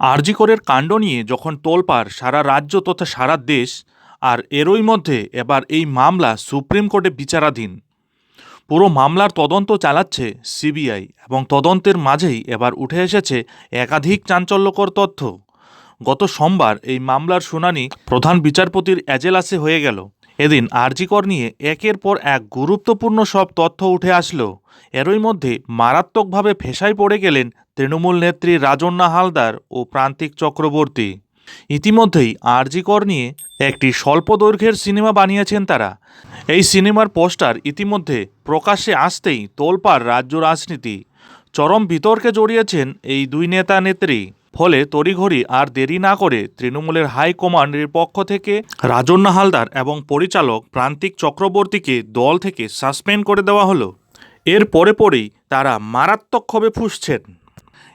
আরজিকরের কাণ্ড নিয়ে যখন তোলপাড় সারা রাজ্য তথা সারা দেশ আর এরই মধ্যে এবার এই মামলা সুপ্রিম কোর্টে বিচারাধীন। পুরো মামলার তদন্ত চালাচ্ছে সিবিআই এবং তদন্তের মাঝেই এবার উঠে এসেছে একাধিক চাঞ্চল্যকর তথ্য। গত সোমবার এই মামলার শুনানি প্রধান বিচারপতির এজেলাসে হয়ে গেল। এদিন আরজিকর নিয়ে একের পর এক গুরুত্বপূর্ণ সব তথ্য উঠে আসলো। এরই মধ্যে মারাত্মকভাবে ফেসায় পড়ে গেলেন তৃণমূল নেত্রী রাজন্না হালদার ও প্রান্তিক চক্রবর্তী। ইতিমধ্যেই আরজিকর নিয়ে একটি স্বল্প দৈর্ঘ্যের সিনেমা বানিয়েছেন তারা। এই সিনেমার পোস্টার ইতিমধ্যে প্রকাশ্যে আসতেই তোলপাড় রাজ্য রাজনীতি। চরম বিতর্কে জড়িয়েছেন এই দুই নেতা নেত্রী ফলে তড়িঘড়ি আর দেরি না করে তৃণমূলের হাইকমান্ডের পক্ষ থেকে রাজন্না হালদার এবং পরিচালক প্রান্তিক চক্রবর্তীকে দল থেকে সাসপেন্ড করে দেওয়া হলো। এর পরে পরেই তারা মারাত্মকভাবে ফুসছেন।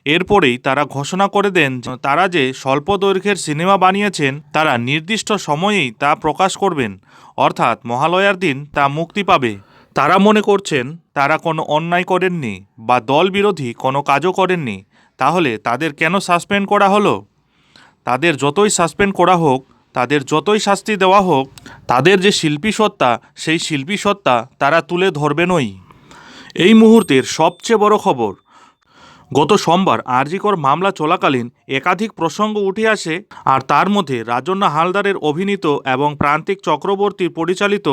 এরপরেই তারা ঘোষণা করে দেন তারা যে স্বল্প দৈর্ঘ্যের সিনেমা বানিয়েছেন, তারা নির্দিষ্ট সময়েই তা প্রকাশ করবেন, অর্থাৎ মহালয়ার দিন তা মুক্তি পাবে। তারা মনে করছেন, তারা কোনো অন্যায় করেননি বা দল বিরোধী কোনো কাজও করেননি। তাহলে তাদের কেন সাসপেন্ড করা হলো? তাদের যতই সাসপেন্ড করা হোক, তাদের যতই শাস্তি দেওয়া হোক, তাদের যে শিল্পী সত্তা, সেই শিল্পী সত্তা তারা তুলে ধরবেনই এই মুহূর্তের সবচেয়ে বড় খবর, গত সোমবার আরজিকর মামলা চলাকালীন একাধিক প্রসঙ্গ উঠে আসে আর তার মধ্যে রাজন্না হালদারের অভিনীত এবং প্রান্তিক চক্রবর্তী পরিচালিত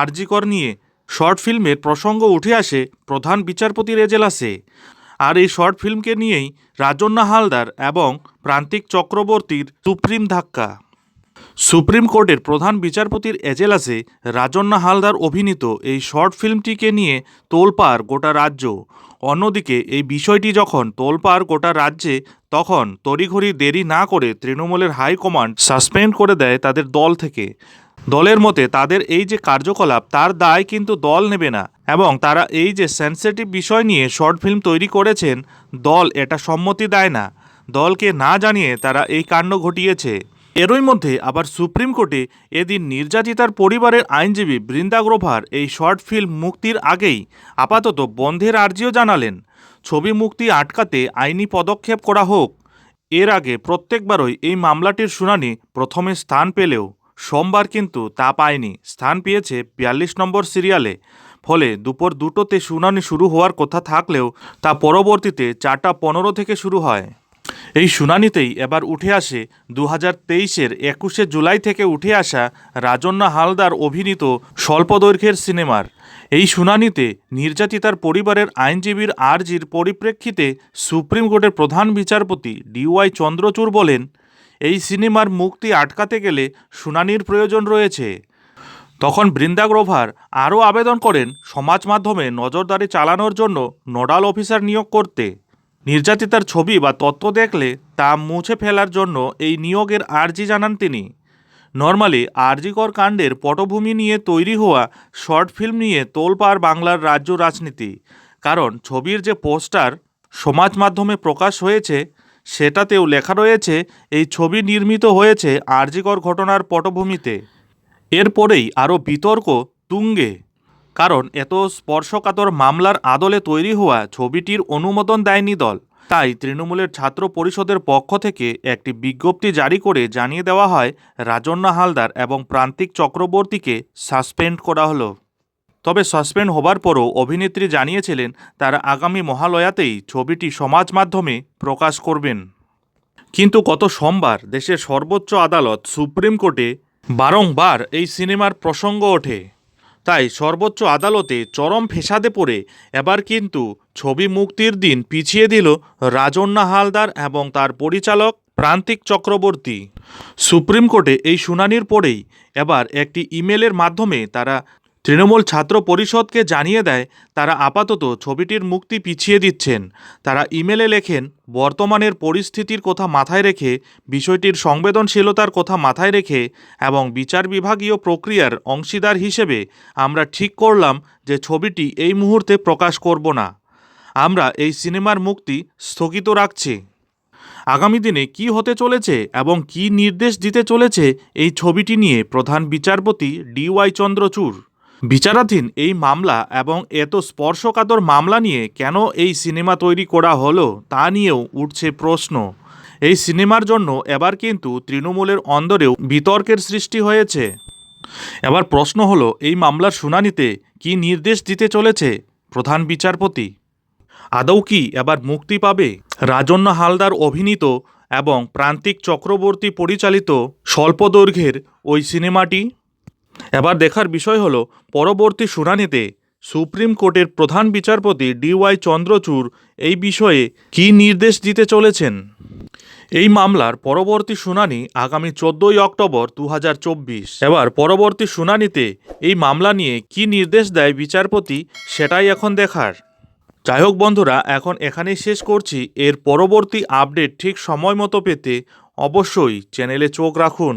আরজিকর নিয়ে শর্ট ফিল্মের প্রসঙ্গ উঠে আসে প্রধান বিচারপতির এজেলাসে আর এই শর্ট ফিল্মকে নিয়েই রাজন্না হালদার এবং প্রান্তিক চক্রবর্তীর সুপ্রিম ধাক্কা। সুপ্রিম কোর্টের প্রধান বিচারপতির এজেলাসে রাজন্না হালদার অভিনীত এই শর্ট ফিল্মটিকে নিয়ে তোলপাড় গোটা রাজ্য। অন্যদিকে এই বিষয়টি যখন তোলপাড় গোটা রাজ্যে, তখন তড়িঘড়ি দেরি না করে তৃণমূলের হাইকমান্ড সাসপেন্ড করে দেয় তাদের দল থেকে। দলের মতে তাদের এই যে কার্যকলাপ, তার দায় কিন্তু দল নেবে না এবং তারা এই যে সেন্সিটিভ বিষয় নিয়ে শর্ট ফিল্ম তৈরি করেছেন, দল এটা সম্মতি দেয় না। দলকে না জানিয়ে তারা এই কাণ্ড ঘটিয়েছে। এরই মধ্যে আবার সুপ্রিম কোর্টে এদিন নির্যাতিতার পরিবারের আইনজীবী বৃন্দা গ্রোভার এই শর্ট ফিল্ম মুক্তির আগেই আপাতত বন্ধের আর্জিও জানালেন। ছবি মুক্তি আটকাতে আইনি পদক্ষেপ করা হোক। এর আগে প্রত্যেকবারই এই মামলাটির শুনানি প্রথমে স্থান পেলেও। সোমবার কিন্তু তা পায়নি। স্থান পেয়েছে বিয়াল্লিশ নম্বর সিরিয়ালে। ফলে দুপুর দুটোতে শুনানি শুরু হওয়ার কথা থাকলেও তা পরবর্তীতে চারটা পনেরো থেকে শুরু হয়। এই শুনানিতেই এবার উঠে আসে দু হাজার তেইশের একুশে জুলাই থেকে উঠে আসা রাজন্না হালদার অভিনীত স্বল্প দৈর্ঘ্যের সিনেমার। এই শুনানিতে নির্যাতিতার পরিবারের আইনজীবীর আর্জির পরিপ্রেক্ষিতে সুপ্রিম কোর্টের প্রধান বিচারপতি ডিওয়াই চন্দ্রচূড় বলেন এই সিনেমার মুক্তি আটকাতে গেলে শুনানির প্রয়োজন রয়েছে। তখন বৃন্দা গ্রোভার আরও আবেদন করেন, সমাজ মাধ্যমে নজরদারি চালানোর জন্য নোডাল অফিসার নিয়োগ করতে। নির্যাতিতার ছবি বা তথ্য দেখলে তা মুছে ফেলার জন্য এই নিয়োগের আর্জি জানান তিনি। নর্মালি আরজিকর কাণ্ডের পটভূমি নিয়ে তৈরি হওয়া শর্ট ফিল্ম নিয়ে তোলপাড় বাংলার রাজ্য রাজনীতি। কারণ ছবির যে পোস্টার সমাজ মাধ্যমে প্রকাশ হয়েছে সেটাতেও লেখা রয়েছে, এই ছবি নির্মিত হয়েছে আরজিকর ঘটনার পটভূমিতে। এরপরেই আরও বিতর্ক তুঙ্গে। কারণ এত স্পর্শকাতর মামলার আদলে তৈরি হওয়া ছবিটির অনুমোদন দেয়নি দল। তাই তৃণমূলের ছাত্র পরিষদের পক্ষ থেকে একটি বিজ্ঞপ্তি জারি করে জানিয়ে দেওয়া হয়, রাজন্না হালদার এবং প্রান্তিক চক্রবর্তীকে সাসপেন্ড করা হলো। তবে সাসপেন্ড হবার পরও অভিনেত্রী জানিয়েছিলেন, তারা আগামী মহালয়াতেই ছবিটি সমাজ মাধ্যমে প্রকাশ করবেন। কিন্তু গত সোমবার দেশের সর্বোচ্চ আদালত সুপ্রিম কোর্টে বারংবার এই সিনেমার প্রসঙ্গ ওঠে। তাই সর্বোচ্চ আদালতে চরম ফেসাদে পড়ে এবার কিন্তু ছবি মুক্তির দিন পিছিয়ে দিল রাজন্না হালদার এবং তার পরিচালক প্রান্তিক চক্রবর্তী। সুপ্রিম কোর্টে এই শুনানির পরেই এবার একটি ইমেলের মাধ্যমে তারা তৃণমূল ছাত্র পরিষদকে জানিয়ে দেয়, তারা আপাতত ছবিটির মুক্তি পিছিয়ে দিচ্ছেন। তারা ইমেলে লেখেন, বর্তমানের পরিস্থিতির কথা মাথায় রেখে, বিষয়টির সংবেদনশীলতার কথা মাথায় রেখে এবং বিচার বিভাগীয় প্রক্রিয়ার অংশীদার হিসেবে আমরা ঠিক করলাম যে ছবিটি এই মুহূর্তে প্রকাশ করব না। আমরা এই সিনেমার মুক্তি স্থগিত রাখছি। আগামী দিনে কি হতে চলেছে এবং কি নির্দেশ দিতে চলেছে এই ছবিটি নিয়ে প্রধান বিচারপতি ডি ডিওয়াই চন্দ্রচূড়। বিচারাধীন এই মামলা এবং এত স্পর্শকাতর মামলা নিয়ে কেন এই সিনেমা তৈরি করা হলো তা নিয়েও উঠছে প্রশ্ন। এই সিনেমার জন্য এবার কিন্তু তৃণমূলের অন্দরেও বিতর্কের সৃষ্টি হয়েছে। এবার প্রশ্ন হলো, এই মামলার শুনানিতে কি নির্দেশ দিতে চলেছে প্রধান বিচারপতি? আদৌ কি এবার মুক্তি পাবে? রাজন্য হালদার অভিনীত এবং প্রান্তিক চক্রবর্তী পরিচালিত স্বল্পদৈর্ঘ্যের ওই সিনেমাটি? এবার দেখার বিষয় হল, পরবর্তী শুনানিতে সুপ্রিম কোর্টের প্রধান বিচারপতি ডিওয়াই চন্দ্রচূড় এই বিষয়ে কী নির্দেশ দিতে চলেছেন? এই মামলার পরবর্তী শুনানি আগামী চোদ্দই অক্টোবর দু হাজার চব্বিশ। এবার পরবর্তী শুনানিতে এই মামলা নিয়ে কি নির্দেশ দেয় বিচারপতি সেটাই এখন দেখার। যাই হোক বন্ধুরা, এখন এখানেই শেষ করছি। এর পরবর্তী আপডেট ঠিক সময় মতো পেতে অবশ্যই চ্যানেলে চোখ রাখুন।